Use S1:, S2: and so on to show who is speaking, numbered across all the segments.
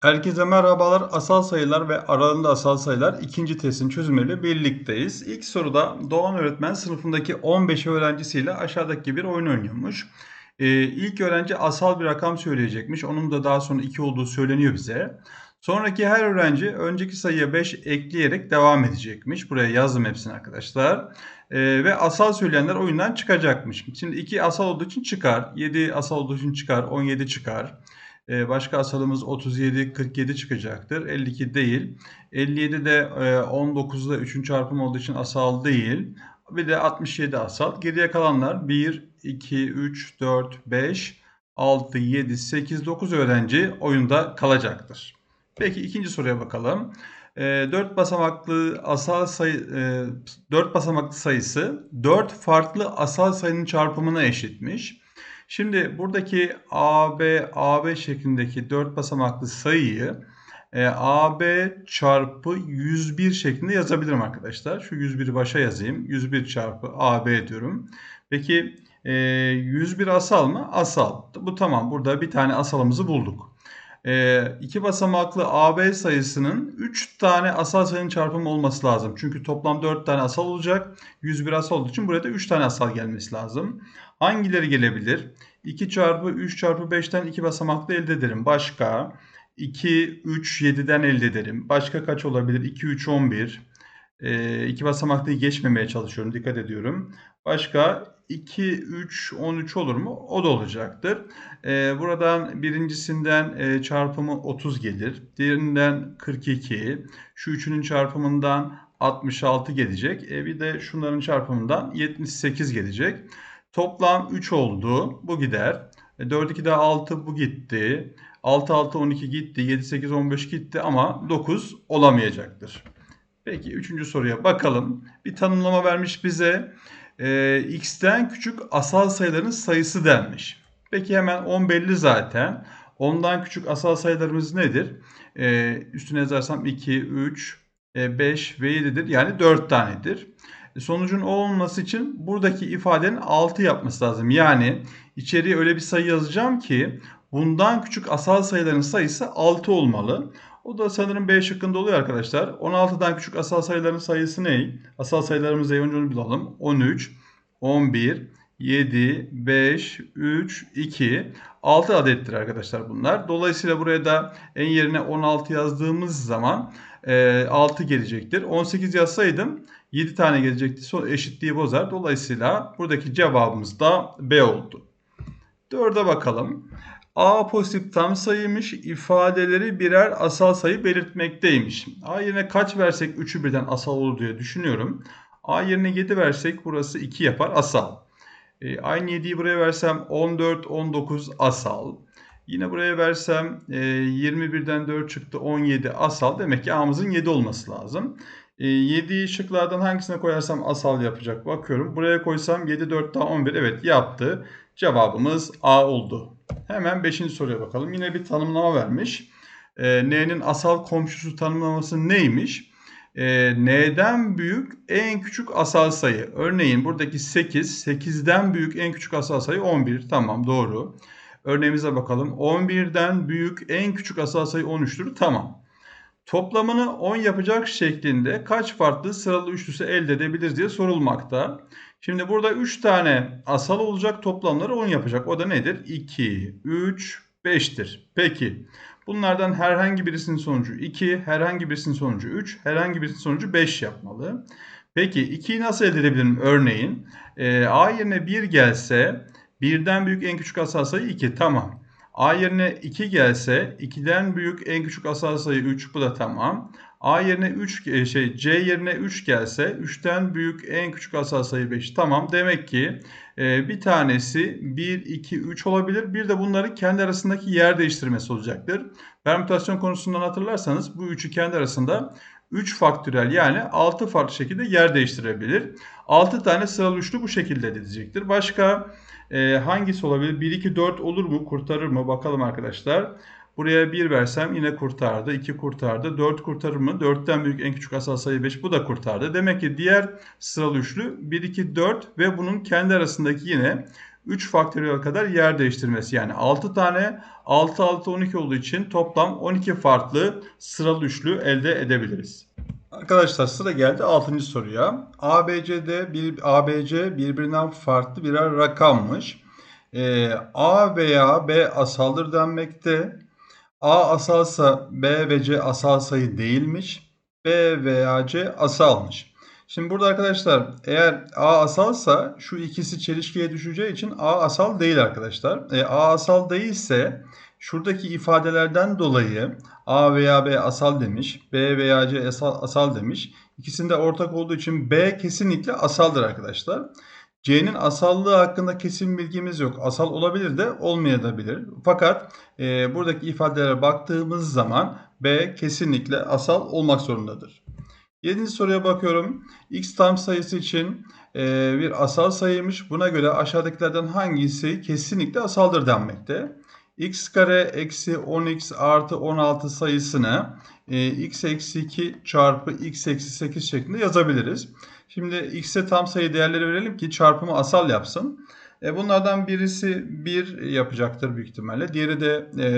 S1: Herkese merhabalar. Asal sayılar ve aralarında asal sayılar ikinci testin çözümleriyle birlikteyiz. İlk soruda Doğan öğretmen sınıfındaki 15 öğrencisiyle aşağıdaki bir oyun oynuyormuş. Ee, ilk öğrenci asal bir rakam söyleyecekmiş. Onun da daha sonra 2 olduğu söyleniyor bize. Sonraki her öğrenci önceki sayıya 5 ekleyerek devam edecekmiş. Buraya yazdım hepsini arkadaşlar. Ee, ve asal söyleyenler oyundan çıkacakmış. Şimdi 2 asal olduğu için çıkar. 7 asal olduğu için çıkar. 17 çıkar. Ee, başka asalımız 37, 47 çıkacaktır. 52 değil. 57 de 19'da 3. çarpım olduğu için asal değil. Bir de 67 asal. Geriye kalanlar 1, 2, 3, 4, 5, 6, 7, 8, 9 öğrenci oyunda kalacaktır. Peki ikinci soruya bakalım. E, 4 basamaklı asal sayı e, 4 basamaklı sayısı 4 farklı asal sayının çarpımına eşitmiş. Şimdi buradaki AB, AB şeklindeki 4 basamaklı sayıyı e, AB çarpı 101 şeklinde yazabilirim arkadaşlar. Şu 101'i başa yazayım. 101 çarpı AB diyorum. Peki e, 101 asal mı? Asal. Bu tamam. Burada bir tane asalımızı bulduk. E, iki basamaklı AB sayısının 3 tane asal sayının çarpımı olması lazım. Çünkü toplam 4 tane asal olacak. 101 asal olduğu için buraya da 3 tane asal gelmesi lazım. Hangileri gelebilir? 2 çarpı 3 çarpı 5'ten 2 basamaklı elde ederim. Başka 2, 3, 7'den elde ederim. Başka kaç olabilir? 2, 3, 11. 2 basamaklıyı geçmemeye çalışıyorum. Dikkat ediyorum. Başka 2, 3, 13 olur mu? O da olacaktır. Ee, buradan birincisinden e, çarpımı 30 gelir. Diğerinden 42. Şu üçünün çarpımından 66 gelecek. E, bir de şunların çarpımından 78 gelecek. Toplam 3 oldu. Bu gider. E, 4, 2 daha 6 bu gitti. 6, 6, 12 gitti. 7, 8, 15 gitti ama 9 olamayacaktır. Peki üçüncü soruya bakalım. Bir tanımlama vermiş bize. Ee, x'ten küçük asal sayıların sayısı denmiş. Peki hemen 10 belli zaten. 10'dan küçük asal sayılarımız nedir? Ee, üstüne yazarsam 2, 3, 5 ve 7'dir. Yani 4 tanedir. Sonucun o olması için buradaki ifadenin 6 yapması lazım. Yani içeriye öyle bir sayı yazacağım ki bundan küçük asal sayıların sayısı 6 olmalı. O da sanırım B şıkkında oluyor arkadaşlar. 16'dan küçük asal sayıların sayısı ne? Asal sayılarımızı önce onu bulalım. 13, 11, 7, 5, 3, 2, 6 adettir arkadaşlar bunlar. Dolayısıyla buraya da en yerine 16 yazdığımız zaman e, 6 gelecektir. 18 yazsaydım 7 tane gelecekti. Son eşitliği bozar. Dolayısıyla buradaki cevabımız da B oldu. 4'e bakalım. A pozitif tam sayıymış. ifadeleri birer asal sayı belirtmekteymiş. A yerine kaç versek 3'ü birden asal olur diye düşünüyorum. A yerine 7 versek burası 2 yapar asal. E, aynı 7'yi buraya versem 14, 19 asal. Yine buraya versem e, 21'den 4 çıktı 17 asal. Demek ki A'mızın 7 olması lazım. E, 7'yi şıklardan hangisine koyarsam asal yapacak bakıyorum. Buraya koysam 7, 4 daha 11 evet yaptı. Cevabımız A oldu. Hemen 5. soruya bakalım. Yine bir tanımlama vermiş. E, N'nin asal komşusu tanımlaması neymiş? E, N'den büyük en küçük asal sayı. Örneğin buradaki 8. 8'den büyük en küçük asal sayı 11. Tamam doğru. Örneğimize bakalım. 11'den büyük en küçük asal sayı 13'tür. Tamam. Toplamını 10 yapacak şeklinde kaç farklı sıralı üçlüsü elde edebiliriz diye sorulmakta. Şimdi burada 3 tane asal olacak toplamları 10 yapacak. O da nedir? 2, 3, 5'tir. Peki bunlardan herhangi birisinin sonucu 2, herhangi birisinin sonucu 3, herhangi birisinin sonucu 5 yapmalı. Peki 2'yi nasıl elde edebilirim? Örneğin e, A yerine 1 gelse birden büyük en küçük asal sayı 2. Tamam. A yerine 2 gelse 2'den büyük en küçük asal sayı 3. Bu da tamam. A yerine 3 e, şey C yerine 3 gelse 3'ten büyük en küçük asal sayı 5. Tamam. Demek ki e, bir tanesi 1 2 3 olabilir. Bir de bunların kendi arasındaki yer değiştirmesi olacaktır. Permütasyon konusundan hatırlarsanız bu üçü kendi arasında 3 faktörel yani 6 farklı şekilde yer değiştirebilir. 6 tane sıralı üçlü bu şekilde edecektir. Başka e, hangisi olabilir? 1, 2, 4 olur mu? Kurtarır mı? Bakalım arkadaşlar. Buraya 1 versem yine kurtardı. 2 kurtardı. 4 kurtarır mı? 4'ten büyük en küçük asal sayı 5. Bu da kurtardı. Demek ki diğer sıralı üçlü 1, 2, 4 ve bunun kendi arasındaki yine 3 faktöriyel kadar yer değiştirmesi. Yani 6 tane 6 6 12 olduğu için toplam 12 farklı sıralı üçlü elde edebiliriz. Arkadaşlar sıra geldi 6. soruya. ABC'de bir ABC birbirinden farklı birer rakammış. Ee, A veya B asaldır denmekte. A asalsa B ve C asal sayı değilmiş. B veya C asalmış. Şimdi burada arkadaşlar eğer A asalsa şu ikisi çelişkiye düşeceği için A asal değil arkadaşlar. E, A asal değilse şuradaki ifadelerden dolayı A veya B asal demiş. B veya C asal, asal demiş. İkisinde ortak olduğu için B kesinlikle asaldır arkadaşlar. C'nin asallığı hakkında kesin bilgimiz yok. Asal olabilir de olmayabilir. Fakat e, buradaki ifadelere baktığımız zaman B kesinlikle asal olmak zorundadır. Yedinci soruya bakıyorum. X tam sayısı için e, bir asal sayıymış. Buna göre aşağıdakilerden hangisi kesinlikle asaldır denmekte. x kare eksi 10x artı 16 sayısını e, x eksi 2 çarpı x eksi 8 şeklinde yazabiliriz. Şimdi x'e tam sayı değerleri verelim ki çarpımı asal yapsın. E, bunlardan birisi 1 yapacaktır büyük ihtimalle. Diğeri de e,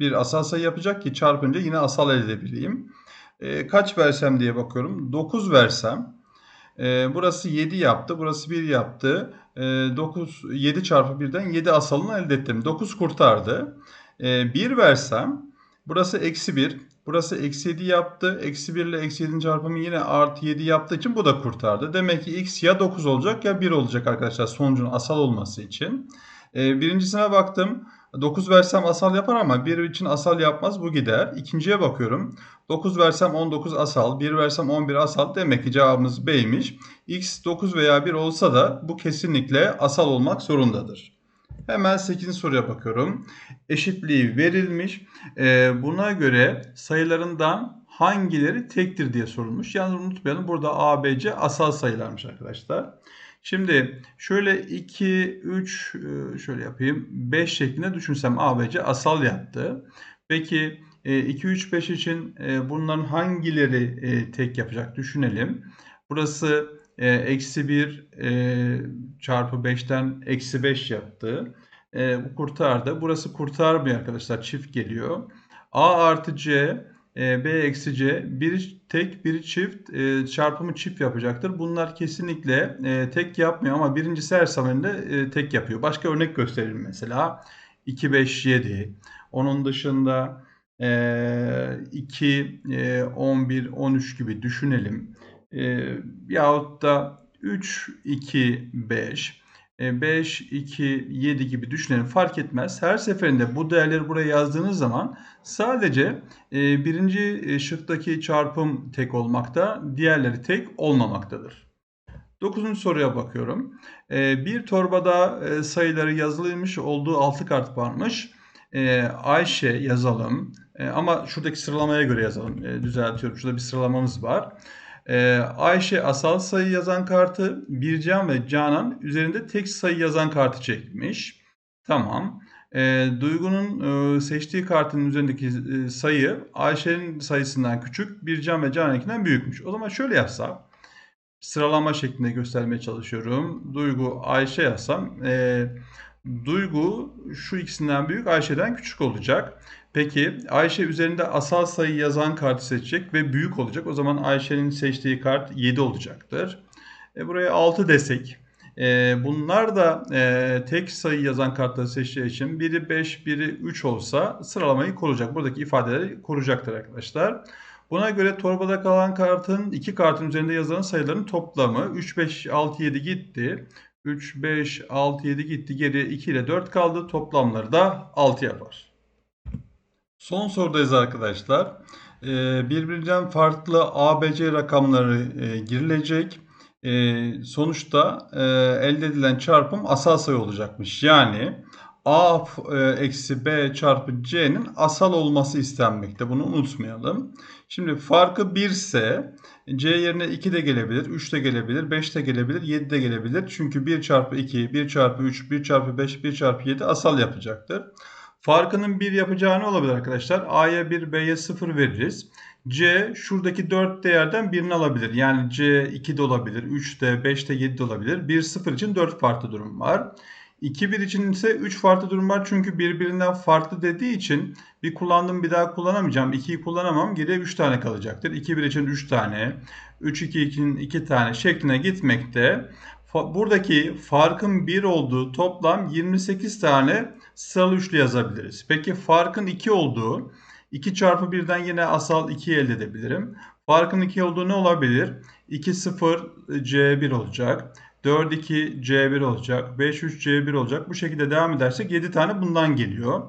S1: bir asal sayı yapacak ki çarpınca yine asal elde edebileyim. E, kaç versem diye bakıyorum. 9 versem. E, burası 7 yaptı. Burası 1 yaptı. E, 9, 7 çarpı 1'den 7 asalını elde ettim. 9 kurtardı. E, 1 versem. Burası eksi 1. Burası eksi 7 yaptı. Eksi 1 ile eksi 7'nin çarpımı yine artı 7 yaptığı için bu da kurtardı. Demek ki x ya 9 olacak ya 1 olacak arkadaşlar sonucun asal olması için. E, birincisine baktım. 9 versem asal yapar ama 1 için asal yapmaz bu gider. İkinciye bakıyorum. 9 versem 19 asal, 1 versem 11 asal. Demek ki cevabımız B'ymiş. X 9 veya 1 olsa da bu kesinlikle asal olmak zorundadır. Hemen 8. soruya bakıyorum. Eşitliği verilmiş. Ee, buna göre sayılarından hangileri tektir diye sorulmuş. Yalnız unutmayalım burada A, B, C asal sayılarmış arkadaşlar. Şimdi şöyle 2, 3 e, şöyle yapayım. 5 şeklinde düşünsem A, B, C asal yaptı. Peki 2, 3, 5 için e, bunların hangileri e, tek yapacak düşünelim. Burası eksi 1 çarpı 5'ten eksi 5 yaptı. Bu kurtardı. Burası kurtarmıyor arkadaşlar. Çift geliyor. A artı C e, B eksi C biri tek biri çift e, çarpımı çift yapacaktır. Bunlar kesinlikle e, tek yapmıyor ama birincisi her seferinde tek yapıyor. Başka örnek gösterelim mesela. 2, 5, 7. Onun dışında 2, 11, 13 gibi düşünelim. Yahut da 3, 2, 5. 5, 2, 7 gibi düşünelim fark etmez. Her seferinde bu değerleri buraya yazdığınız zaman sadece e, birinci e, şıktaki çarpım tek olmakta, diğerleri tek olmamaktadır. Dokuzuncu soruya bakıyorum. E, bir torbada sayıları yazılmış olduğu altı kart varmış. Ayşe yazalım ama şuradaki sıralamaya göre yazalım. Düzeltiyorum. Şurada bir sıralamamız var. Ee, Ayşe asal sayı yazan kartı, Bircan ve Canan üzerinde tek sayı yazan kartı çekmiş. Tamam. E, Duygu'nun e, seçtiği kartın üzerindeki e, sayı Ayşe'nin sayısından küçük, Bircan ve Canan'ınkinden büyükmüş. O zaman şöyle yapsam, sıralama şeklinde göstermeye çalışıyorum. Duygu, Ayşe yazsam, e, Duygu şu ikisinden büyük, Ayşe'den küçük olacak. Peki Ayşe üzerinde asal sayı yazan kartı seçecek ve büyük olacak. O zaman Ayşe'nin seçtiği kart 7 olacaktır. E, buraya 6 desek. E, bunlar da e, tek sayı yazan kartları seçtiği için biri 5, biri 3 olsa sıralamayı koruyacak. Buradaki ifadeleri koruyacaktır arkadaşlar. Buna göre torbada kalan kartın iki kartın üzerinde yazılan sayıların toplamı 3, 5, 6, 7 gitti. 3, 5, 6, 7 gitti. Geriye 2 ile 4 kaldı. Toplamları da 6 yapar. Son sorudayız arkadaşlar. Ee, birbirinden farklı ABC rakamları e, girilecek. Ee, sonuçta e, elde edilen çarpım asal sayı olacakmış. Yani A e, eksi B çarpı C'nin asal olması istenmekte. Bunu unutmayalım. Şimdi farkı 1 ise C yerine 2 de gelebilir, 3 de gelebilir, 5 de gelebilir, 7 de gelebilir. Çünkü 1 çarpı 2, 1 çarpı 3, 1 çarpı 5, 1 çarpı 7 asal yapacaktır. Farkının 1 yapacağı ne olabilir arkadaşlar? A'ya 1, B'ye 0 veririz. C şuradaki 4 değerden birini alabilir. Yani C 2 de olabilir, 3 de, 5 de, 7 de olabilir. 1, 0 için 4 farklı durum var. 2, 1 için ise 3 farklı durum var. Çünkü birbirinden farklı dediği için bir kullandım bir daha kullanamayacağım. 2'yi kullanamam. Geriye 3 tane kalacaktır. 2, 1 için 3 tane, 3, 2 için 2 tane şekline gitmekte. Buradaki farkın 1 olduğu toplam 28 tane sıralı üçlü yazabiliriz. Peki farkın 2 olduğu 2 çarpı 1'den yine asal 2 elde edebilirim. Farkın 2 olduğu ne olabilir? 2 0 C1 olacak. 4 2 C1 olacak. 5 3 C1 olacak. Bu şekilde devam edersek 7 tane bundan geliyor.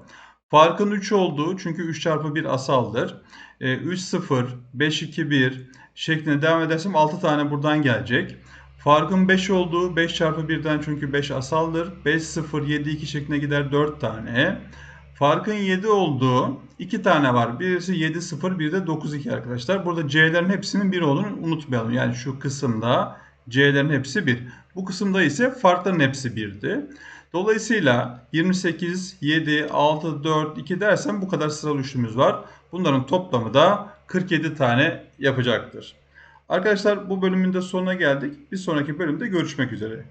S1: Farkın 3 olduğu çünkü 3 çarpı 1 asaldır. 3 0 5 2 1 şeklinde devam edersem 6 tane buradan gelecek. Farkın 5 olduğu 5 çarpı 1'den çünkü 5 asaldır. 5 0 7 2 şeklinde gider 4 tane. Farkın 7 olduğu 2 tane var. Birisi 7 0 bir de 9 2 arkadaşlar. Burada C'lerin hepsinin 1 olduğunu unutmayalım. Yani şu kısımda C'lerin hepsi 1. Bu kısımda ise farkların hepsi 1'di. Dolayısıyla 28, 7, 6, 4, 2 dersem bu kadar sıralı üçlümüz var. Bunların toplamı da 47 tane yapacaktır. Arkadaşlar bu bölümün de sonuna geldik. Bir sonraki bölümde görüşmek üzere.